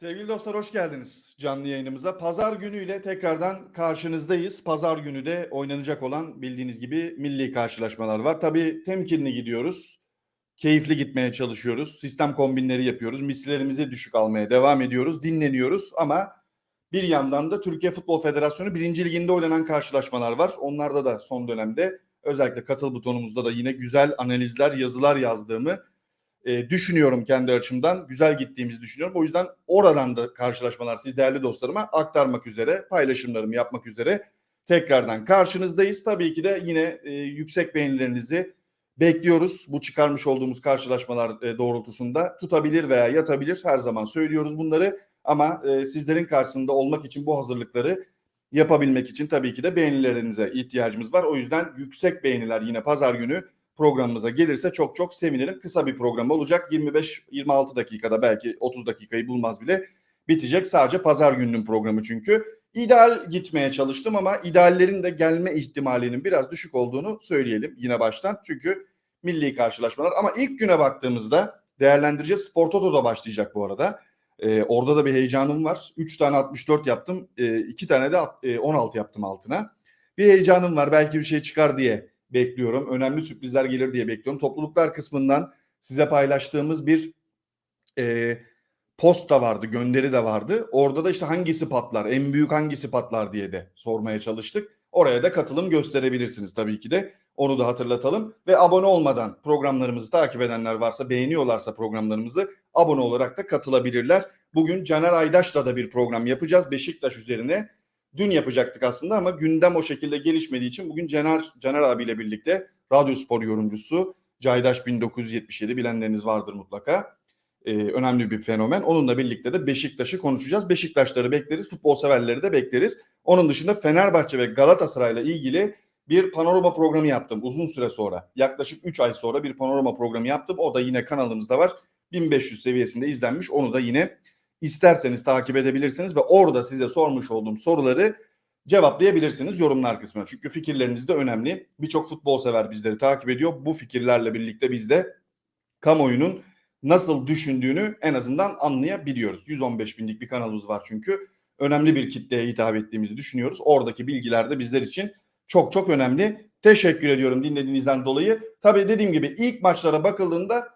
Sevgili dostlar hoş geldiniz canlı yayınımıza. Pazar günüyle tekrardan karşınızdayız. Pazar günü de oynanacak olan bildiğiniz gibi milli karşılaşmalar var. Tabii temkinli gidiyoruz. Keyifli gitmeye çalışıyoruz. Sistem kombinleri yapıyoruz. Mislerimizi düşük almaya devam ediyoruz. Dinleniyoruz ama bir yandan da Türkiye Futbol Federasyonu 1. Liginde oynanan karşılaşmalar var. Onlarda da son dönemde özellikle katıl butonumuzda da yine güzel analizler, yazılar yazdığımı e, düşünüyorum kendi açımdan. Güzel gittiğimizi düşünüyorum. O yüzden oradan da karşılaşmalar siz değerli dostlarıma aktarmak üzere, paylaşımlarımı yapmak üzere tekrardan karşınızdayız. Tabii ki de yine e, yüksek beğenilerinizi bekliyoruz. Bu çıkarmış olduğumuz karşılaşmalar e, doğrultusunda tutabilir veya yatabilir. Her zaman söylüyoruz bunları. Ama e, sizlerin karşısında olmak için bu hazırlıkları yapabilmek için tabii ki de beğenilerinize ihtiyacımız var. O yüzden yüksek beğeniler yine pazar günü programımıza gelirse çok çok sevinirim. Kısa bir program olacak. 25-26 dakikada belki 30 dakikayı bulmaz bile bitecek. Sadece pazar gününün programı çünkü. İdeal gitmeye çalıştım ama ideallerin de gelme ihtimalinin biraz düşük olduğunu söyleyelim yine baştan. Çünkü milli karşılaşmalar ama ilk güne baktığımızda değerlendireceğiz. Spor Toto'da başlayacak bu arada. Ee, orada da bir heyecanım var. 3 tane 64 yaptım. 2 ee, tane de e, 16 yaptım altına. Bir heyecanım var. Belki bir şey çıkar diye bekliyorum. Önemli sürprizler gelir diye bekliyorum. Topluluklar kısmından size paylaştığımız bir e, post da vardı, gönderi de vardı. Orada da işte hangisi patlar, en büyük hangisi patlar diye de sormaya çalıştık. Oraya da katılım gösterebilirsiniz tabii ki de. Onu da hatırlatalım. Ve abone olmadan programlarımızı takip edenler varsa, beğeniyorlarsa programlarımızı abone olarak da katılabilirler. Bugün Caner Aydaş'la da bir program yapacağız. Beşiktaş üzerine dün yapacaktık aslında ama gündem o şekilde gelişmediği için bugün Caner Caner abiyle birlikte radyo spor yorumcusu Caydaş 1977 bilenleriniz vardır mutlaka. Ee, önemli bir fenomen. Onunla birlikte de Beşiktaş'ı konuşacağız. Beşiktaşları bekleriz, futbol severleri de bekleriz. Onun dışında Fenerbahçe ve Galatasaray'la ilgili bir panorama programı yaptım uzun süre sonra. Yaklaşık 3 ay sonra bir panorama programı yaptım. O da yine kanalımızda var. 1500 seviyesinde izlenmiş. Onu da yine isterseniz takip edebilirsiniz ve orada size sormuş olduğum soruları cevaplayabilirsiniz yorumlar kısmına. Çünkü fikirleriniz de önemli. Birçok futbol sever bizleri takip ediyor. Bu fikirlerle birlikte biz de kamuoyunun nasıl düşündüğünü en azından anlayabiliyoruz. 115 binlik bir kanalımız var çünkü. Önemli bir kitleye hitap ettiğimizi düşünüyoruz. Oradaki bilgiler de bizler için çok çok önemli. Teşekkür ediyorum dinlediğinizden dolayı. Tabii dediğim gibi ilk maçlara bakıldığında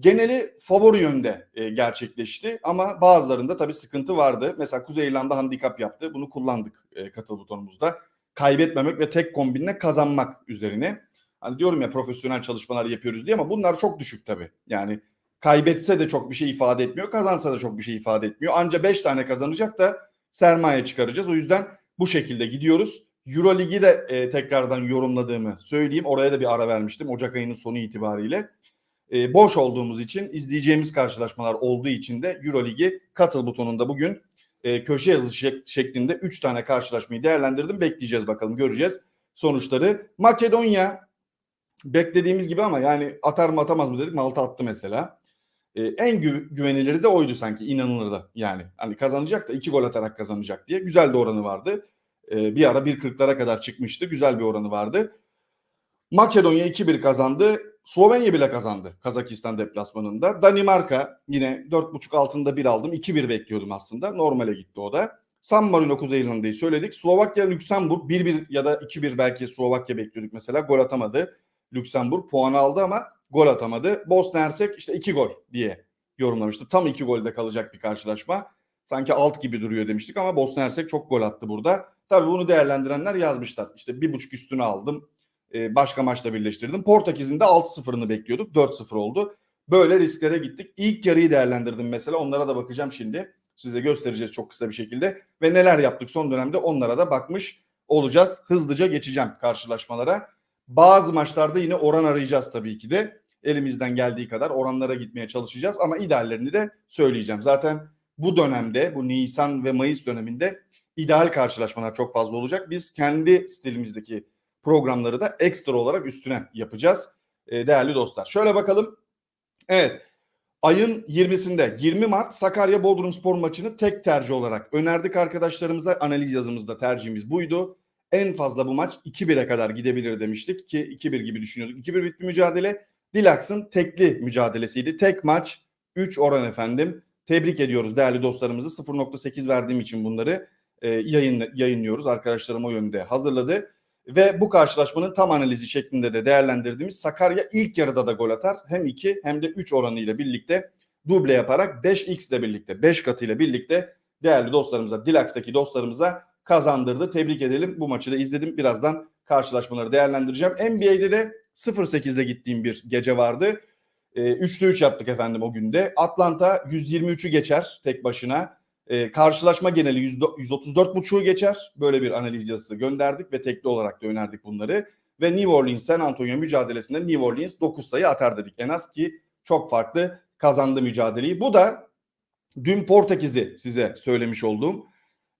geneli favori yönde e, gerçekleşti ama bazılarında tabii sıkıntı vardı. Mesela Kuzey İrlanda handikap yaptı. Bunu kullandık e, katıl butonumuzda. Kaybetmemek ve tek kombinle kazanmak üzerine. Hani diyorum ya profesyonel çalışmalar yapıyoruz diye ama bunlar çok düşük tabii. Yani kaybetse de çok bir şey ifade etmiyor. Kazansa da çok bir şey ifade etmiyor. Anca 5 tane kazanacak da sermaye çıkaracağız. O yüzden bu şekilde gidiyoruz. Euro Ligi de e, tekrardan yorumladığımı söyleyeyim. Oraya da bir ara vermiştim Ocak ayının sonu itibariyle e, boş olduğumuz için izleyeceğimiz karşılaşmalar olduğu için de Euroligi katıl butonunda bugün e, köşe yazısı şeklinde 3 tane karşılaşmayı değerlendirdim. Bekleyeceğiz bakalım göreceğiz sonuçları. Makedonya beklediğimiz gibi ama yani atar mı atamaz mı dedik Malta attı mesela. E, en gü- güveniliri de oydu sanki inanılır da yani. Hani kazanacak da 2 gol atarak kazanacak diye güzel bir oranı vardı. E, bir ara 1.40'lara kadar çıkmıştı. Güzel bir oranı vardı. Makedonya 2-1 kazandı. Slovenya bile kazandı Kazakistan deplasmanında. Danimarka yine 4.5 altında bir aldım. 2-1 bekliyordum aslında. Normale gitti o da. San Marino Kuzey İrlanda'yı söyledik. Slovakya Lüksemburg 1-1 ya da 2-1 belki Slovakya bekliyorduk mesela. Gol atamadı. Lüksemburg puan aldı ama gol atamadı. Bosna Hersek işte 2 gol diye yorumlamıştı. Tam 2 golde kalacak bir karşılaşma. Sanki alt gibi duruyor demiştik ama Bosna Hersek çok gol attı burada. Tabii bunu değerlendirenler yazmışlar. İşte bir buçuk üstüne aldım e, başka maçla birleştirdim. Portekiz'in de 6-0'ını bekliyorduk. 4-0 oldu. Böyle risklere gittik. İlk yarıyı değerlendirdim mesela. Onlara da bakacağım şimdi. Size göstereceğiz çok kısa bir şekilde. Ve neler yaptık son dönemde onlara da bakmış olacağız. Hızlıca geçeceğim karşılaşmalara. Bazı maçlarda yine oran arayacağız tabii ki de. Elimizden geldiği kadar oranlara gitmeye çalışacağız. Ama ideallerini de söyleyeceğim. Zaten bu dönemde, bu Nisan ve Mayıs döneminde ideal karşılaşmalar çok fazla olacak. Biz kendi stilimizdeki programları da ekstra olarak üstüne yapacağız e, değerli dostlar. Şöyle bakalım. Evet. Ayın 20'sinde 20 Mart Sakarya Bodrum Spor maçını tek tercih olarak önerdik arkadaşlarımıza. Analiz yazımızda tercihimiz buydu. En fazla bu maç 2-1'e kadar gidebilir demiştik ki 2-1 gibi düşünüyorduk. 2-1 bitti mücadele. Dilaks'ın tekli mücadelesiydi. Tek maç 3 oran efendim. Tebrik ediyoruz değerli dostlarımızı. 0.8 verdiğim için bunları e, yayın, yayınlıyoruz. Arkadaşlarım o yönde hazırladı. Ve bu karşılaşmanın tam analizi şeklinde de değerlendirdiğimiz Sakarya ilk yarıda da gol atar. Hem 2 hem de 3 oranıyla birlikte duble yaparak 5x ile birlikte 5 katıyla birlikte değerli dostlarımıza Dilax'taki dostlarımıza kazandırdı. Tebrik edelim. Bu maçı da izledim. Birazdan karşılaşmaları değerlendireceğim. NBA'de de 0.8'de gittiğim bir gece vardı. E, 3'te 3 yaptık efendim o günde. Atlanta 123'ü geçer tek başına. E, karşılaşma geneli 134.5'u geçer. Böyle bir analiz yazısı gönderdik ve tekli olarak da önerdik bunları. Ve New Orleans San Antonio mücadelesinde New Orleans 9 sayı atar dedik en az ki çok farklı kazandı mücadeleyi. Bu da dün Portekiz'i size söylemiş olduğum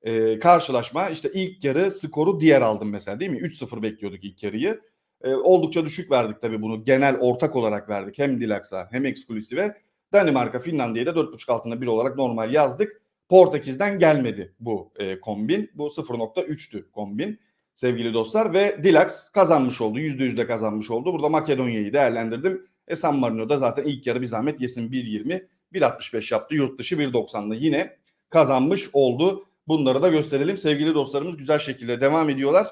e, karşılaşma. İşte ilk yarı skoru diğer aldım mesela değil mi? 3-0 bekliyorduk ilk yarıyı. E, oldukça düşük verdik tabii bunu. Genel ortak olarak verdik. Hem Dilax'a hem Exclusive'e. Danimarka, Finlandiya'da 4.5 altında bir olarak normal yazdık. Portekiz'den gelmedi bu e, kombin. Bu 0.3'tü kombin sevgili dostlar ve Dilax kazanmış oldu. %100 de kazanmış oldu. Burada Makedonya'yı değerlendirdim. E San Marino da zaten ilk yarı bir zahmet yesin 1.20 1.65 yaptı. Yurt dışı 1.90'lı yine kazanmış oldu. Bunları da gösterelim. Sevgili dostlarımız güzel şekilde devam ediyorlar.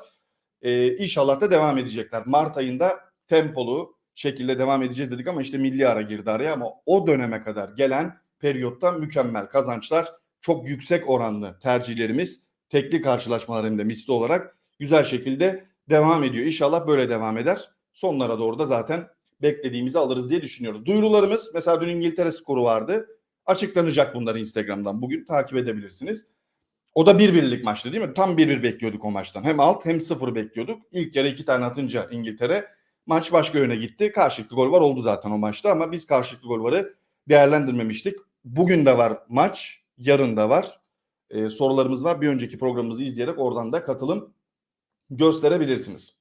Ee, inşallah da devam edecekler. Mart ayında tempolu şekilde devam edeceğiz dedik ama işte milli ara girdi araya ama o döneme kadar gelen periyotta mükemmel kazançlar, çok yüksek oranlı tercihlerimiz, tekli karşılaşmalar hem de misli olarak güzel şekilde devam ediyor. İnşallah böyle devam eder. Sonlara doğru da zaten beklediğimizi alırız diye düşünüyoruz. Duyurularımız mesela dün İngiltere skoru vardı. Açıklanacak bunları Instagram'dan. Bugün takip edebilirsiniz. O da bir birlik maçtı değil mi? Tam bir bir bekliyorduk o maçtan. Hem alt hem sıfır bekliyorduk. İlk yarı iki tane atınca İngiltere maç başka yöne gitti. Karşılıklı gol var oldu zaten o maçta ama biz karşılıklı gol varı değerlendirmemiştik. Bugün de var maç, yarın da var. Ee, sorularımız var. Bir önceki programımızı izleyerek oradan da katılım gösterebilirsiniz.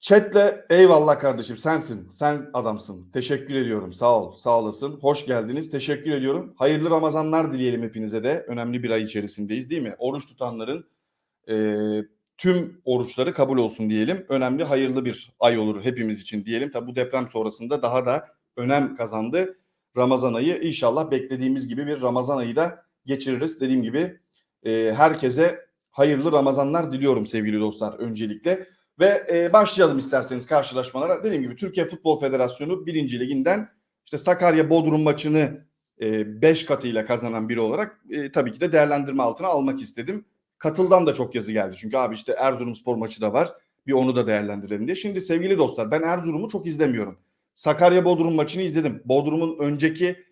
Chat'le eyvallah kardeşim sensin. Sen adamsın. Teşekkür ediyorum. Sağ ol. Sağ olasın. Hoş geldiniz. Teşekkür ediyorum. Hayırlı Ramazanlar dileyelim hepinize de. Önemli bir ay içerisindeyiz değil mi? Oruç tutanların e, tüm oruçları kabul olsun diyelim. Önemli hayırlı bir ay olur hepimiz için diyelim. Tabi bu deprem sonrasında daha da önem kazandı. Ramazan ayı inşallah beklediğimiz gibi bir Ramazan ayı da geçiririz. Dediğim gibi e, herkese hayırlı Ramazanlar diliyorum sevgili dostlar öncelikle. Ve e, başlayalım isterseniz karşılaşmalara. Dediğim gibi Türkiye Futbol Federasyonu 1. Liginden işte Sakarya Bodrum maçını 5 e, katıyla kazanan biri olarak e, tabii ki de değerlendirme altına almak istedim. Katıldan da çok yazı geldi. Çünkü abi işte Erzurumspor maçı da var. Bir onu da değerlendirelim diye. Şimdi sevgili dostlar ben Erzurum'u çok izlemiyorum. Sakarya Bodrum maçını izledim. Bodrum'un önceki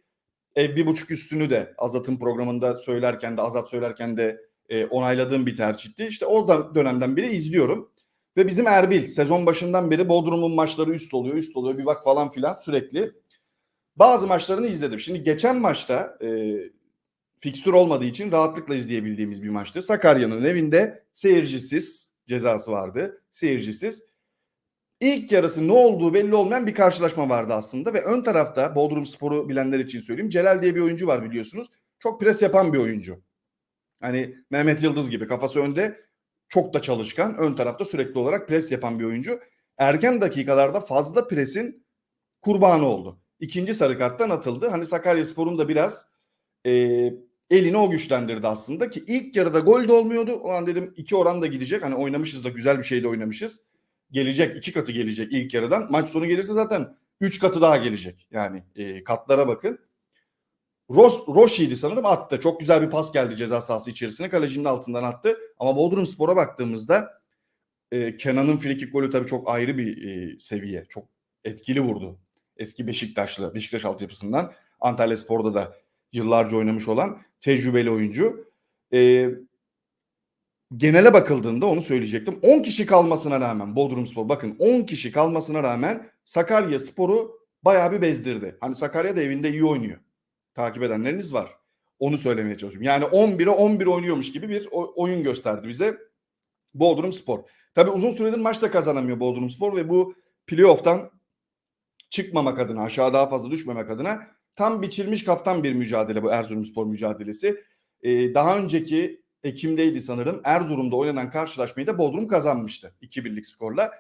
ev bir buçuk üstünü de Azat'ın programında söylerken de Azat söylerken de e, onayladığım bir tercihti. İşte o dönemden beri izliyorum. Ve bizim Erbil sezon başından beri Bodrum'un maçları üst oluyor, üst oluyor bir bak falan filan sürekli. Bazı maçlarını izledim. Şimdi geçen maçta e, fikstür olmadığı için rahatlıkla izleyebildiğimiz bir maçtı. Sakarya'nın evinde seyircisiz cezası vardı. Seyircisiz. İlk yarısı ne olduğu belli olmayan bir karşılaşma vardı aslında ve ön tarafta Bodrum Sporu bilenler için söyleyeyim. Celal diye bir oyuncu var biliyorsunuz. Çok pres yapan bir oyuncu. Hani Mehmet Yıldız gibi kafası önde çok da çalışkan. Ön tarafta sürekli olarak pres yapan bir oyuncu. Erken dakikalarda fazla presin kurbanı oldu. İkinci sarı karttan atıldı. Hani Sakaryaspor'un da biraz e, elini o güçlendirdi aslında ki ilk yarıda gol de olmuyordu. O an dedim iki oran da gidecek. Hani oynamışız da güzel bir şey de oynamışız. Gelecek iki katı gelecek ilk yarıdan. Maç sonu gelirse zaten üç katı daha gelecek. Yani e, katlara bakın. Ros, Roşi'ydi sanırım attı. Çok güzel bir pas geldi ceza sahası içerisine. Kalecinin altından attı. Ama Bodrum Spor'a baktığımızda e, Kenan'ın frikik golü tabii çok ayrı bir e, seviye. Çok etkili vurdu. Eski Beşiktaşlı, Beşiktaş altyapısından. Antalya Spor'da da yıllarca oynamış olan tecrübeli oyuncu. E, genele bakıldığında onu söyleyecektim. 10 kişi kalmasına rağmen Bodrum Spor bakın 10 kişi kalmasına rağmen Sakarya Spor'u bayağı bir bezdirdi. Hani Sakarya da evinde iyi oynuyor takip edenleriniz var. Onu söylemeye çalışıyorum. Yani 11'e 11 oynuyormuş gibi bir oyun gösterdi bize Bodrum Spor. Tabii uzun süredir maçta kazanamıyor Bodrum Spor ve bu playoff'tan çıkmamak adına, aşağı daha fazla düşmemek adına tam biçilmiş kaftan bir mücadele bu Erzurumspor mücadelesi. Ee, daha önceki Ekim'deydi sanırım. Erzurum'da oynanan karşılaşmayı da Bodrum kazanmıştı 2-1'lik skorla.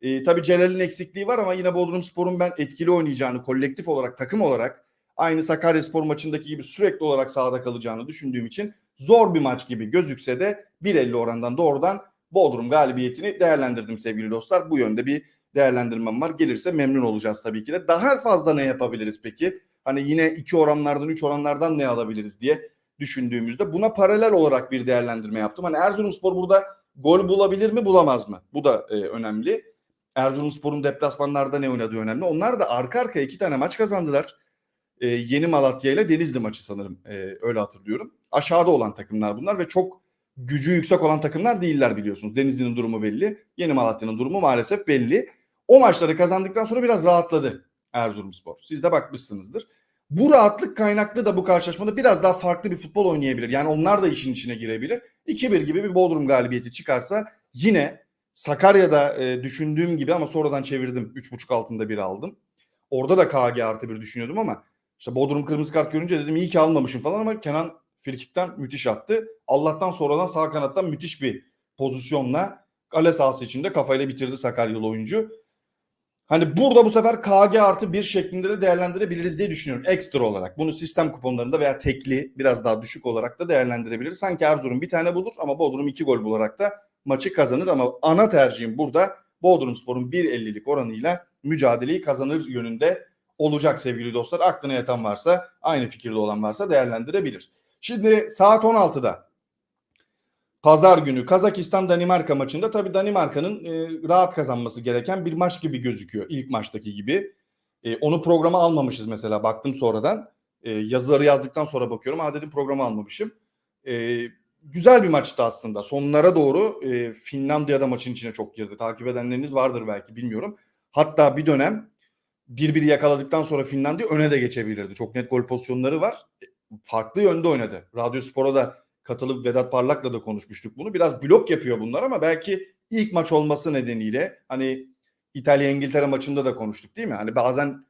Ee, tabii Celal'in eksikliği var ama yine Bodrum Spor'un ben etkili oynayacağını kolektif olarak, takım olarak aynı Sakaryaspor maçındaki gibi sürekli olarak sahada kalacağını düşündüğüm için zor bir maç gibi gözükse de 1.50 orandan doğrudan Bodrum galibiyetini değerlendirdim sevgili dostlar. Bu yönde bir değerlendirmem var. Gelirse memnun olacağız tabii ki de. Daha fazla ne yapabiliriz peki? Hani yine iki oranlardan, üç oranlardan ne alabiliriz diye düşündüğümüzde buna paralel olarak bir değerlendirme yaptım. Hani Erzurumspor burada gol bulabilir mi, bulamaz mı? Bu da e, önemli. Erzurumspor'un deplasmanlarda ne oynadığı önemli. Onlar da arka arkaya iki tane maç kazandılar. E, Yeni Malatya ile Denizli maçı sanırım. E, öyle hatırlıyorum. Aşağıda olan takımlar bunlar ve çok gücü yüksek olan takımlar değiller biliyorsunuz. Denizli'nin durumu belli. Yeni Malatya'nın durumu maalesef belli. O maçları kazandıktan sonra biraz rahatladı Erzurumspor. Siz de bakmışsınızdır. Bu rahatlık kaynaklı da bu karşılaşmada biraz daha farklı bir futbol oynayabilir. Yani onlar da işin içine girebilir. 2-1 gibi bir Bodrum galibiyeti çıkarsa yine Sakarya'da e, düşündüğüm gibi ama sonradan çevirdim. 3.5 altında bir aldım. Orada da KG artı bir düşünüyordum ama işte Bodrum kırmızı kart görünce dedim iyi ki almamışım falan ama Kenan frikikten müthiş attı. Allah'tan sonradan sağ kanattan müthiş bir pozisyonla kale sahası içinde kafayla bitirdi Sakaryalı oyuncu. Hani burada bu sefer KG artı bir şeklinde de değerlendirebiliriz diye düşünüyorum ekstra olarak. Bunu sistem kuponlarında veya tekli biraz daha düşük olarak da değerlendirebiliriz. Sanki Erzurum bir tane bulur ama Bodrum iki gol bularak da maçı kazanır ama ana tercihim burada Bodrumspor'un 1.50'lik oranıyla mücadeleyi kazanır yönünde olacak sevgili dostlar. Aklına yatan varsa aynı fikirde olan varsa değerlendirebilir. Şimdi saat 16'da Pazar günü Kazakistan Danimarka maçında tabii Danimarka'nın e, rahat kazanması gereken bir maç gibi gözüküyor. ilk maçtaki gibi. E, onu programa almamışız mesela baktım sonradan. E, yazıları yazdıktan sonra bakıyorum. Ha dedim programa almamışım. E, güzel bir maçtı aslında. Sonlara doğru e, Finlandiya'da maçın içine çok girdi. Takip edenleriniz vardır belki bilmiyorum. Hatta bir dönem bir bir yakaladıktan sonra Finlandiya öne de geçebilirdi. Çok net gol pozisyonları var. E, farklı yönde oynadı. Radyo Spor'a da katılıp Vedat Parlak'la da konuşmuştuk bunu. Biraz blok yapıyor bunlar ama belki ilk maç olması nedeniyle hani İtalya İngiltere maçında da konuştuk değil mi? Hani bazen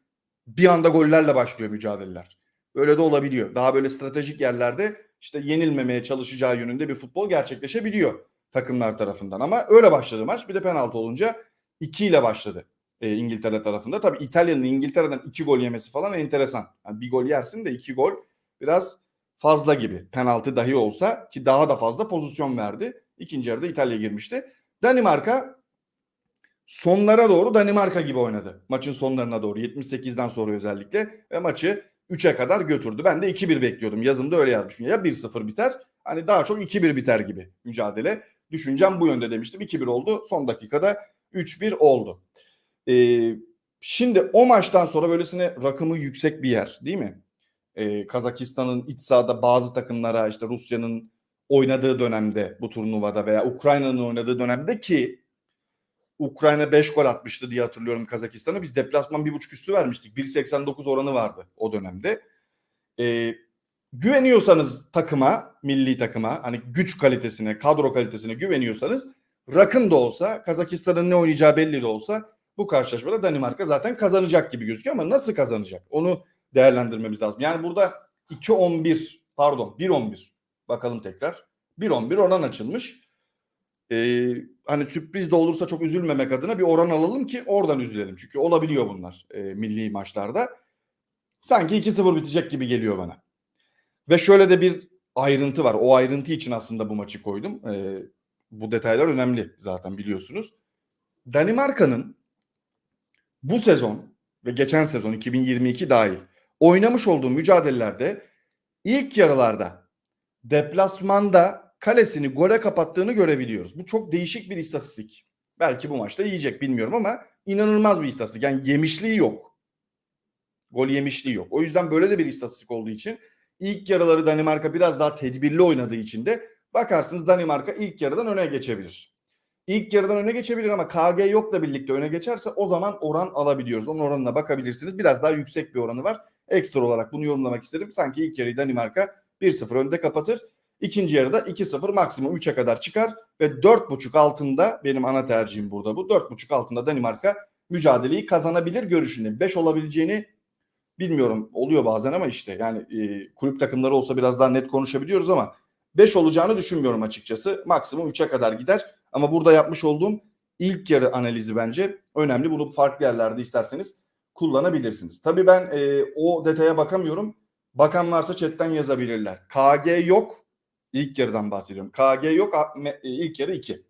bir anda gollerle başlıyor mücadeleler. Öyle de olabiliyor. Daha böyle stratejik yerlerde işte yenilmemeye çalışacağı yönünde bir futbol gerçekleşebiliyor takımlar tarafından. Ama öyle başladı maç. Bir de penaltı olunca 2 ile başladı e, İngiltere tarafında. Tabii İtalya'nın İngiltere'den 2 gol yemesi falan enteresan. Yani bir gol yersin de 2 gol biraz fazla gibi. Penaltı dahi olsa ki daha da fazla pozisyon verdi. İkinci yarıda İtalya girmişti. Danimarka sonlara doğru Danimarka gibi oynadı. Maçın sonlarına doğru 78'den sonra özellikle ve maçı 3'e kadar götürdü. Ben de 2-1 bekliyordum. Yazımda öyle yazmışım. Ya 1-0 biter hani daha çok 2-1 biter gibi mücadele. Düşüncem bu yönde demiştim. 2-1 oldu. Son dakikada 3-1 oldu. Ee, şimdi o maçtan sonra böylesine rakımı yüksek bir yer değil mi? Ee, Kazakistan'ın iç sahada bazı takımlara işte Rusya'nın oynadığı dönemde bu turnuvada veya Ukrayna'nın oynadığı dönemde ki Ukrayna 5 gol atmıştı diye hatırlıyorum Kazakistan'a. Biz deplasman 1.5 üstü vermiştik. 1.89 oranı vardı o dönemde. Ee, güveniyorsanız takıma, milli takıma, hani güç kalitesine, kadro kalitesine güveniyorsanız rakım da olsa, Kazakistan'ın ne oynayacağı belli de olsa bu karşılaşmada Danimarka zaten kazanacak gibi gözüküyor ama nasıl kazanacak? Onu değerlendirmemiz lazım. Yani burada 2-11 pardon 1-11 bakalım tekrar. 1-11 oran açılmış. Ee, hani sürpriz de olursa çok üzülmemek adına bir oran alalım ki oradan üzülelim. Çünkü olabiliyor bunlar e, milli maçlarda. Sanki 2-0 bitecek gibi geliyor bana. Ve şöyle de bir ayrıntı var. O ayrıntı için aslında bu maçı koydum. Ee, bu detaylar önemli zaten biliyorsunuz. Danimarka'nın bu sezon ve geçen sezon 2022 dahil oynamış olduğu mücadelelerde ilk yarılarda deplasmanda kalesini gole kapattığını görebiliyoruz. Bu çok değişik bir istatistik. Belki bu maçta yiyecek bilmiyorum ama inanılmaz bir istatistik. Yani yemişliği yok. Gol yemişliği yok. O yüzden böyle de bir istatistik olduğu için ilk yarıları Danimarka biraz daha tedbirli oynadığı için de bakarsınız Danimarka ilk yarıdan öne geçebilir. İlk yarıdan öne geçebilir ama KG yokla birlikte öne geçerse o zaman oran alabiliyoruz. Onun oranına bakabilirsiniz. Biraz daha yüksek bir oranı var. Ekstra olarak bunu yorumlamak istedim. Sanki ilk yarıyı Danimarka 1-0 önde kapatır. İkinci yarıda 2-0 maksimum 3'e kadar çıkar ve 4.5 altında benim ana tercihim burada bu. 4.5 altında Danimarka mücadeleyi kazanabilir görüşünde. 5 olabileceğini bilmiyorum. Oluyor bazen ama işte yani e, kulüp takımları olsa biraz daha net konuşabiliyoruz ama 5 olacağını düşünmüyorum açıkçası. Maksimum 3'e kadar gider. Ama burada yapmış olduğum ilk yarı analizi bence önemli. Bunu farklı yerlerde isterseniz kullanabilirsiniz. Tabii ben e, o detaya bakamıyorum. Bakan varsa chatten yazabilirler. KG yok. İlk yarıdan bahsediyorum. KG yok. e, ilk yarı 2.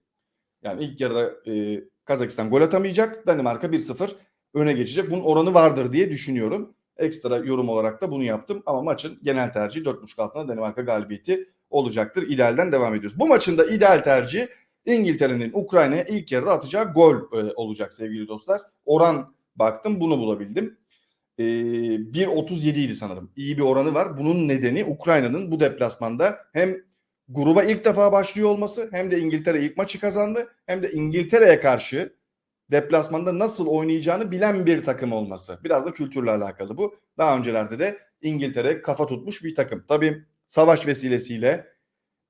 Yani ilk yarıda e, Kazakistan gol atamayacak. Danimarka 1-0 öne geçecek. Bunun oranı vardır diye düşünüyorum. Ekstra yorum olarak da bunu yaptım. Ama maçın genel tercihi 4.5 altına Danimarka galibiyeti olacaktır. İdealden devam ediyoruz. Bu maçın da ideal tercihi İngiltere'nin Ukrayna'ya ilk yarıda atacağı gol e, olacak sevgili dostlar. Oran baktım bunu bulabildim. E, 1.37 idi sanırım. İyi bir oranı var. Bunun nedeni Ukrayna'nın bu deplasmanda hem gruba ilk defa başlıyor olması hem de İngiltere ilk maçı kazandı hem de İngiltere'ye karşı deplasmanda nasıl oynayacağını bilen bir takım olması. Biraz da kültürle alakalı bu. Daha öncelerde de İngiltere kafa tutmuş bir takım. Tabii savaş vesilesiyle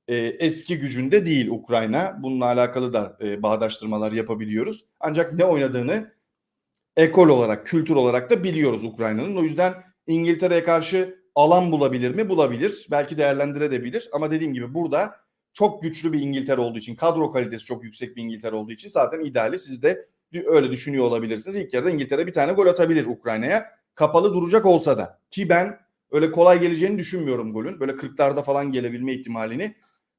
e, eski gücünde değil Ukrayna. Bununla alakalı da e, bağdaştırmalar yapabiliyoruz. Ancak ne oynadığını ekol olarak, kültür olarak da biliyoruz Ukrayna'nın. O yüzden İngiltere'ye karşı alan bulabilir mi? Bulabilir. Belki değerlendirebilir. Ama dediğim gibi burada çok güçlü bir İngiltere olduğu için, kadro kalitesi çok yüksek bir İngiltere olduğu için zaten ideali siz de öyle düşünüyor olabilirsiniz. İlk yarıda İngiltere bir tane gol atabilir Ukrayna'ya. Kapalı duracak olsa da ki ben öyle kolay geleceğini düşünmüyorum golün. Böyle 40'larda falan gelebilme ihtimalini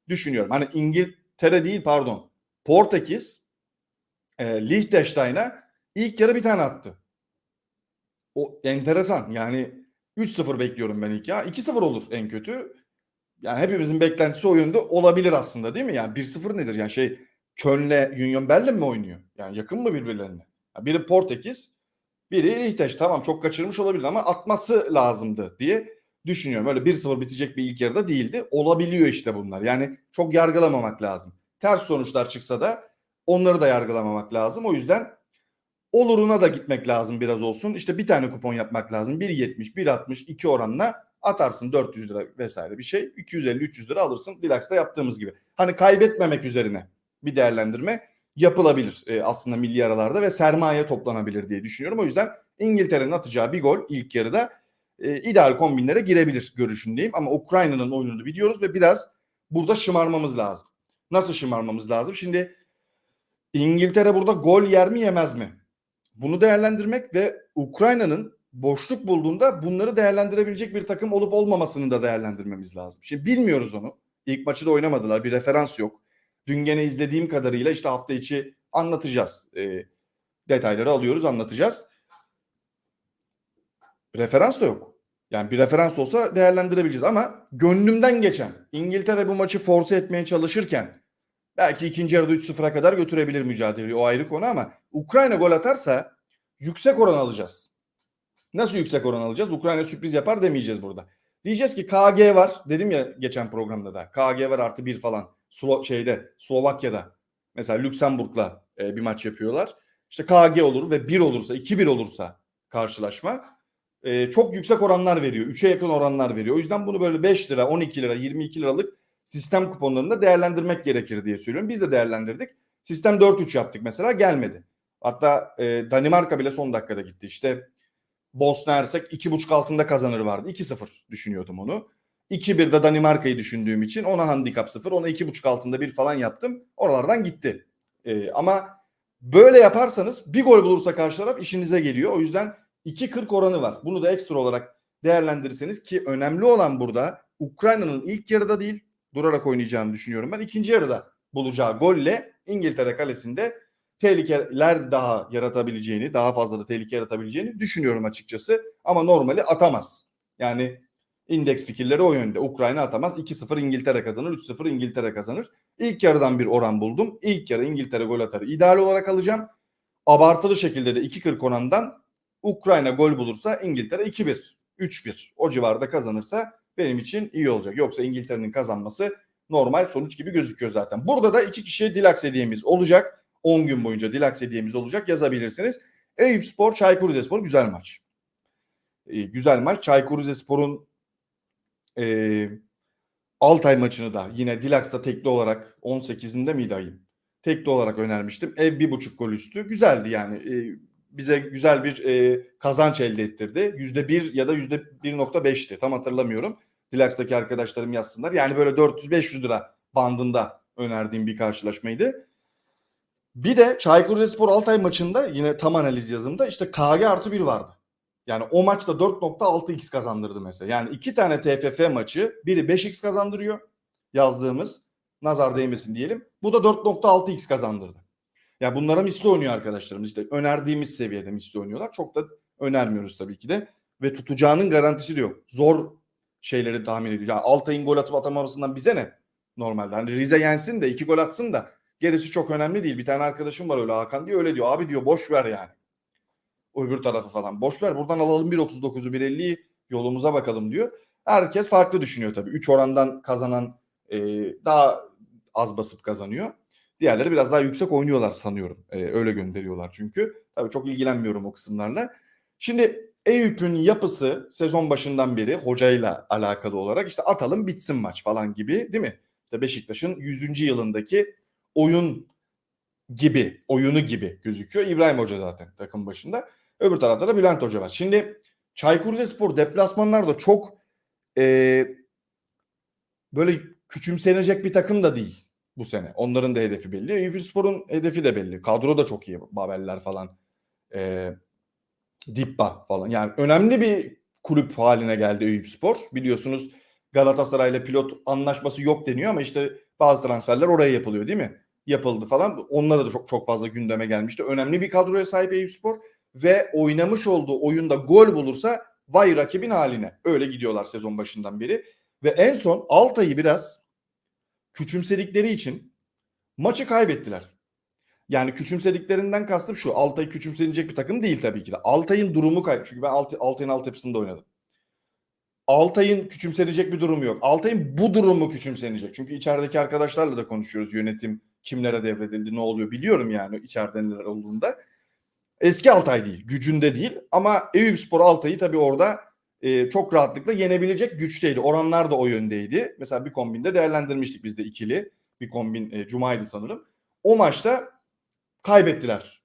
düşünüyorum. Hani İngiltere değil pardon. Portekiz e, Liechtenstein'a ilk yarı bir tane attı. O enteresan. Yani 3-0 bekliyorum ben ilk ya. 2-0 olur en kötü. Yani hepimizin beklentisi o yönde olabilir aslında değil mi? Yani 1-0 nedir? Yani şey Köln'le Union Berlin mi oynuyor? Yani yakın mı birbirlerine? Yani biri Portekiz, biri Liechtenstein. Tamam çok kaçırmış olabilir ama atması lazımdı diye düşünüyorum. Öyle 1-0 bitecek bir ilk yarıda değildi. Olabiliyor işte bunlar. Yani çok yargılamamak lazım. Ters sonuçlar çıksa da onları da yargılamamak lazım. O yüzden oluruna da gitmek lazım biraz olsun. İşte bir tane kupon yapmak lazım. 1.70, 1.60, 2 oranla atarsın 400 lira vesaire bir şey. 250-300 lira alırsın. Dilaks'ta yaptığımız gibi. Hani kaybetmemek üzerine bir değerlendirme yapılabilir e, aslında milli aralarda ve sermaye toplanabilir diye düşünüyorum. O yüzden İngiltere'nin atacağı bir gol ilk yarıda e, ideal kombinlere girebilir görüşündeyim. Ama Ukrayna'nın oyununu biliyoruz ve biraz burada şımarmamız lazım. Nasıl şımarmamız lazım? Şimdi İngiltere burada gol yer mi yemez mi? Bunu değerlendirmek ve Ukrayna'nın boşluk bulduğunda bunları değerlendirebilecek bir takım olup olmamasını da değerlendirmemiz lazım. Şimdi bilmiyoruz onu. İlk maçı da oynamadılar. Bir referans yok. Dün gene izlediğim kadarıyla işte hafta içi anlatacağız. E, detayları alıyoruz anlatacağız. Referans da yok. Yani bir referans olsa değerlendirebileceğiz ama gönlümden geçen İngiltere bu maçı force etmeye çalışırken belki ikinci yarıda 3-0'a kadar götürebilir mücadeleyi o ayrı konu ama Ukrayna gol atarsa yüksek oran alacağız. Nasıl yüksek oran alacağız? Ukrayna sürpriz yapar demeyeceğiz burada. Diyeceğiz ki KG var. Dedim ya geçen programda da. KG var artı bir falan. Slo şeyde Slovakya'da. Mesela Lüksemburg'la e, bir maç yapıyorlar. İşte KG olur ve 1 olursa 2-1 olursa karşılaşma e, çok yüksek oranlar veriyor. 3'e yakın oranlar veriyor. O yüzden bunu böyle 5 lira, 12 lira, 22 liralık sistem kuponlarında değerlendirmek gerekir diye söylüyorum. Biz de değerlendirdik. Sistem 4-3 yaptık mesela gelmedi. Hatta e, Danimarka bile son dakikada gitti. İşte Bosna Hersek 2.5 altında kazanır vardı. 2-0 düşünüyordum onu. 2-1'de Danimarka'yı düşündüğüm için ona handikap 0. Ona 2.5 altında bir falan yaptım. Oralardan gitti. Ee, ama böyle yaparsanız bir gol bulursa karşı taraf işinize geliyor. O yüzden 2.40 oranı var. Bunu da ekstra olarak değerlendirirseniz ki önemli olan burada Ukrayna'nın ilk yarıda değil durarak oynayacağını düşünüyorum ben. ikinci yarıda bulacağı golle İngiltere kalesinde tehlikeler daha yaratabileceğini, daha fazla da tehlike yaratabileceğini düşünüyorum açıkçası. Ama normali atamaz. Yani indeks fikirleri o yönde. Ukrayna atamaz. 2-0 İngiltere kazanır, 3-0 İngiltere kazanır. İlk yarıdan bir oran buldum. İlk yarı İngiltere gol atar. İdeal olarak alacağım. Abartılı şekilde de 2-40 orandan Ukrayna gol bulursa İngiltere 2-1, 3-1 o civarda kazanırsa benim için iyi olacak. Yoksa İngiltere'nin kazanması normal sonuç gibi gözüküyor zaten. Burada da iki kişiye Dilax hediyemiz olacak. 10 gün boyunca Dilax hediyemiz olacak yazabilirsiniz. Eyüp Spor, Çaykur Rizespor güzel maç. Ee, güzel maç. Çaykur Rizespor'un e, Altay maçını da yine Dilax'ta tekli olarak 18'inde miydi ayın? Tekli olarak önermiştim. Ev bir buçuk gol üstü. Güzeldi yani. E, bize güzel bir e, kazanç elde ettirdi. Yüzde bir ya da yüzde 1.5'ti. Tam hatırlamıyorum. Dilax'taki arkadaşlarım yazsınlar. Yani böyle 400-500 lira bandında önerdiğim bir karşılaşmaydı. Bir de Çaykur Rizespor Altay maçında yine tam analiz yazımda işte KG artı bir vardı. Yani o maçta 4.6x kazandırdı mesela. Yani iki tane TFF maçı biri 5x kazandırıyor yazdığımız nazar değmesin diyelim. Bu da 4.6x kazandırdı. Ya bunlara misli oynuyor arkadaşlarımız. İşte önerdiğimiz seviyede misli oynuyorlar. Çok da önermiyoruz tabii ki de. Ve tutacağının garantisi de yok. Zor şeyleri tahmin ediyor. Yani Altay'ın gol atıp atamamasından bize ne? Normalde. Hani Rize yensin de iki gol atsın da gerisi çok önemli değil. Bir tane arkadaşım var öyle Hakan diyor öyle diyor. Abi diyor boş ver yani. Öbür tarafı falan. Boş ver buradan alalım 1.39'u 1.50'yi yolumuza bakalım diyor. Herkes farklı düşünüyor tabii. 3 orandan kazanan e, daha az basıp kazanıyor. Diğerleri biraz daha yüksek oynuyorlar sanıyorum. E, öyle gönderiyorlar çünkü. Tabii çok ilgilenmiyorum o kısımlarla. Şimdi Eyüp'ün yapısı sezon başından beri hocayla alakalı olarak işte atalım bitsin maç falan gibi değil mi? İşte Beşiktaş'ın 100. yılındaki oyun gibi, oyunu gibi gözüküyor. İbrahim Hoca zaten takım başında. Öbür tarafta da Bülent Hoca var. Şimdi Çaykur Rizespor deplasmanlarda çok e, böyle küçümsenecek bir takım da değil bu sene. Onların da hedefi belli. Eyüpspor'un hedefi de belli. Kadro da çok iyi. Babeller falan. E, Dippa falan. Yani önemli bir kulüp haline geldi Eyüpspor. Biliyorsunuz Galatasaray'la pilot anlaşması yok deniyor ama işte bazı transferler oraya yapılıyor değil mi? Yapıldı falan. Onunla da çok çok fazla gündeme gelmişti. Önemli bir kadroya sahip Eyüpspor ve oynamış olduğu oyunda gol bulursa vay rakibin haline. Öyle gidiyorlar sezon başından beri. Ve en son Altay'ı biraz küçümsedikleri için maçı kaybettiler. Yani küçümsediklerinden kastım şu. Altay küçümsenecek bir takım değil tabii ki de. Altay'ın durumu kayıp. Çünkü ben Alt, Altay'ın altyapısında oynadım. Altay'ın küçümsenecek bir durumu yok. Altay'ın bu durumu küçümsenecek. Çünkü içerideki arkadaşlarla da konuşuyoruz. Yönetim kimlere devredildi, ne oluyor biliyorum yani içeride neler olduğunda. Eski Altay değil, gücünde değil. Ama Eyüpspor Altay'ı tabii orada e, çok rahatlıkla yenebilecek güçteydi. Oranlar da o yöndeydi. Mesela bir kombinde değerlendirmiştik biz de ikili. Bir kombin e, Cuma'ydı sanırım. O maçta kaybettiler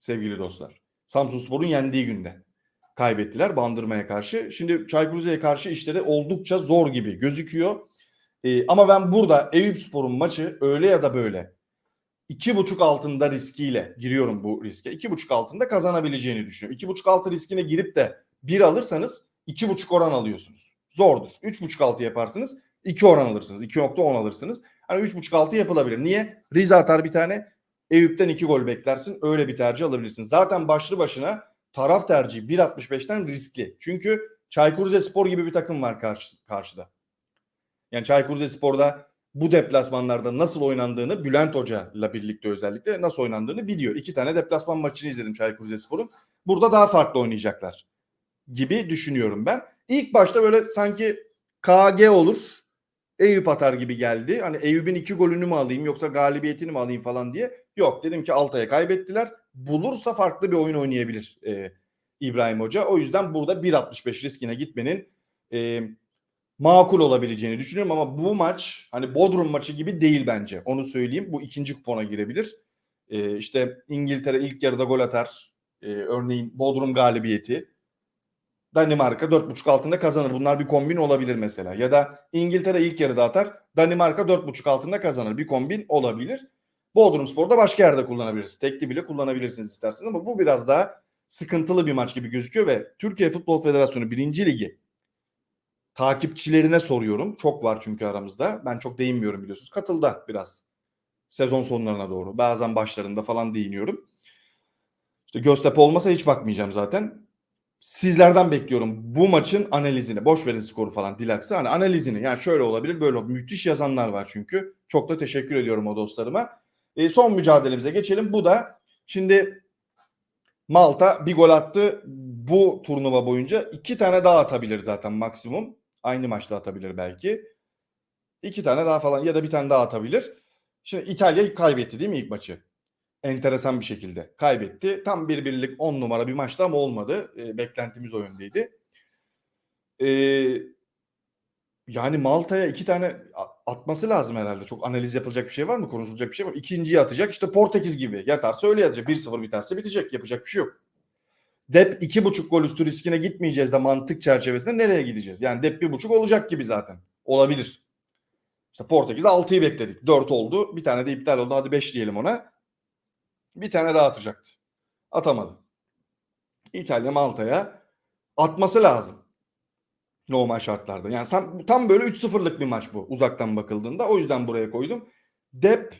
sevgili dostlar. Samsunspor'un yendiği günde kaybettiler Bandırma'ya karşı. Şimdi Çaykur Rize'ye karşı işleri oldukça zor gibi gözüküyor. Ee, ama ben burada Eyüpspor'un maçı öyle ya da böyle iki buçuk altında riskiyle giriyorum bu riske. İki buçuk altında kazanabileceğini düşünüyorum. İki buçuk altı riskine girip de bir alırsanız iki buçuk oran alıyorsunuz. Zordur. Üç buçuk altı yaparsınız. iki oran alırsınız. 2.10 alırsınız. Hani üç buçuk altı yapılabilir. Niye? Rize atar bir tane. Eyüp'ten iki gol beklersin. Öyle bir tercih alabilirsin. Zaten başlı başına taraf tercihi 1.65'ten riskli. Çünkü Çaykur Rizespor gibi bir takım var karşı, karşıda. Yani Çaykur Rizespor'da bu deplasmanlarda nasıl oynandığını Bülent Hoca ile birlikte özellikle nasıl oynandığını biliyor. İki tane deplasman maçını izledim Çaykur Rizespor'un. Burada daha farklı oynayacaklar gibi düşünüyorum ben. İlk başta böyle sanki KG olur. Eyüp atar gibi geldi. Hani Eyüp'ün iki golünü mü alayım yoksa galibiyetini mi alayım falan diye. Yok dedim ki Altay'a kaybettiler. Bulursa farklı bir oyun oynayabilir e, İbrahim Hoca. O yüzden burada 1.65 riskine gitmenin e, makul olabileceğini düşünüyorum ama bu maç hani Bodrum maçı gibi değil bence. Onu söyleyeyim. Bu ikinci kupona girebilir. E, işte İngiltere ilk yarıda gol atar. E, örneğin Bodrum galibiyeti. Danimarka 4.5 altında kazanır. Bunlar bir kombin olabilir mesela. Ya da İngiltere ilk yarıda atar. Danimarka 4.5 altında kazanır. Bir kombin olabilir. Bodrumspor'da başka yerde kullanabilirsiniz. Tekli bile kullanabilirsiniz isterseniz ama bu biraz daha sıkıntılı bir maç gibi gözüküyor ve Türkiye Futbol Federasyonu 1. Ligi takipçilerine soruyorum. Çok var çünkü aramızda. Ben çok değinmiyorum biliyorsunuz. Katılda biraz. Sezon sonlarına doğru. Bazen başlarında falan değiniyorum. İşte Göztepe olmasa hiç bakmayacağım zaten. Sizlerden bekliyorum bu maçın analizini. Boş verin skoru falan dilaksı. Hani analizini. Yani şöyle olabilir böyle olabilir. Müthiş yazanlar var çünkü. Çok da teşekkür ediyorum o dostlarıma. E, son mücadelemize geçelim. Bu da şimdi Malta bir gol attı. Bu turnuva boyunca iki tane daha atabilir zaten maksimum. Aynı maçta atabilir belki. İki tane daha falan ya da bir tane daha atabilir. Şimdi İtalya kaybetti değil mi ilk maçı? Enteresan bir şekilde kaybetti. Tam bir birlik 10 numara bir maçtı ama olmadı. E, beklentimiz o yöndeydi. E, yani Malta'ya iki tane atması lazım herhalde. Çok analiz yapılacak bir şey var mı? Konuşulacak bir şey var mı? İkinciyi atacak. İşte Portekiz gibi. Yatarsa öyle yatacak. 1-0 biterse bitecek. Yapacak bir şey yok. Dep iki buçuk gol üstü riskine gitmeyeceğiz de mantık çerçevesinde nereye gideceğiz? Yani Dep bir buçuk olacak gibi zaten. Olabilir. İşte Portekiz 6'yı bekledik. 4 oldu. Bir tane de iptal oldu. Hadi 5 diyelim ona. Bir tane daha atacaktı. Atamadı. İtalya Malta'ya atması lazım. Normal şartlarda. Yani tam, tam böyle 3-0'lık bir maç bu uzaktan bakıldığında. O yüzden buraya koydum. Dep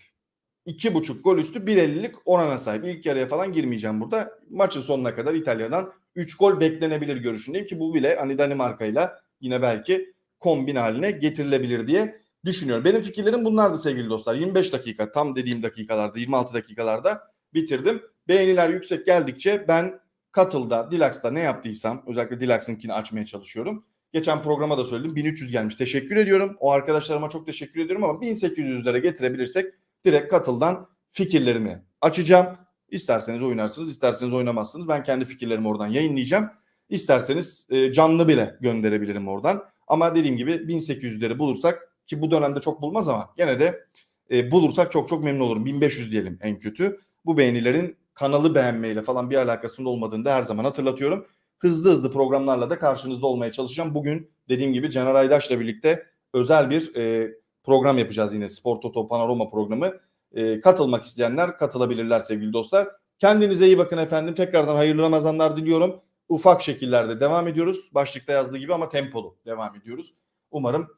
2.5 gol üstü 1.50'lik orana sahip. İlk yarıya falan girmeyeceğim burada. Maçın sonuna kadar İtalya'dan 3 gol beklenebilir görüşündeyim ki bu bile hani Danimarka'yla yine belki kombin haline getirilebilir diye düşünüyorum. Benim fikirlerim bunlardı sevgili dostlar. 25 dakika tam dediğim dakikalarda 26 dakikalarda bitirdim. Beğeniler yüksek geldikçe ben Katıl'da, Dilax'ta ne yaptıysam özellikle Dilax'ınkini açmaya çalışıyorum. Geçen programa da söyledim 1300 gelmiş. Teşekkür ediyorum. O arkadaşlarıma çok teşekkür ediyorum ama 1800'lere getirebilirsek direkt Katıl'dan fikirlerimi açacağım. İsterseniz oynarsınız, isterseniz oynamazsınız. Ben kendi fikirlerimi oradan yayınlayacağım. İsterseniz e, canlı bile gönderebilirim oradan. Ama dediğim gibi 1800'leri bulursak ki bu dönemde çok bulmaz ama gene de e, bulursak çok çok memnun olurum. 1500 diyelim en kötü. Bu beğenilerin kanalı beğenmeyle falan bir alakasının olmadığını da her zaman hatırlatıyorum. Hızlı hızlı programlarla da karşınızda olmaya çalışacağım. Bugün dediğim gibi Caner Aydaş'la birlikte özel bir e, program yapacağız yine. Spor Toto Panorama programı. E, katılmak isteyenler katılabilirler sevgili dostlar. Kendinize iyi bakın efendim. Tekrardan hayırlı Ramazanlar diliyorum. Ufak şekillerde devam ediyoruz. Başlıkta yazdığı gibi ama tempolu devam ediyoruz. Umarım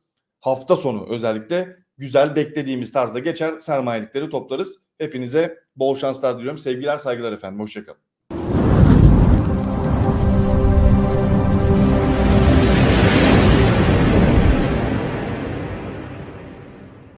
hafta sonu özellikle güzel beklediğimiz tarzda geçer. Sermayelikleri toplarız. Hepinize bol şanslar diliyorum. Sevgiler saygılar efendim. Hoşçakalın.